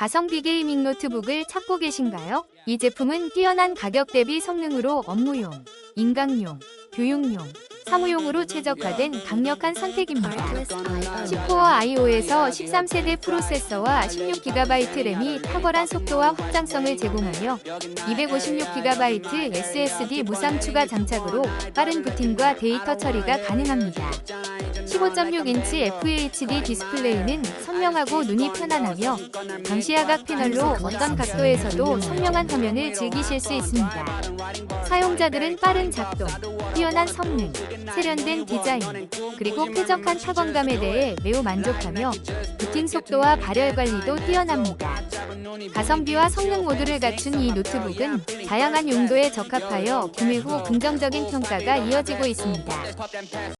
가성비 게이밍 노트북을 찾고 계신가요? 이 제품은 뛰어난 가격 대비 성능으로 업무용, 인강용, 교육용, 사무용으로 최적화된 강력한 선택입니다. 10코어 IO에서 13세대 프로세서와 16GB 램이 탁월한 속도와 확장성을 제공하며 256GB SSD 무상 추가 장착으로 빠른 부팅과 데이터 처리가 가능합니다. 15.6인치 FHD 디스플레이는 선명하고 눈이 편안하며 방시야각 패널로 어떤 각도에서도 선명한 화면을 즐기실 수 있습니다. 사용자들은 빠른 작동, 뛰어난 성능, 세련된 디자인, 그리고 쾌적한 타건감에 대해 매우 만족하며 부팅 속도와 발열 관리도 뛰어납니다. 가성비와 성능 모두를 갖춘 이 노트북은 다양한 용도에 적합하여 구매 후 긍정적인 평가가 이어지고 있습니다.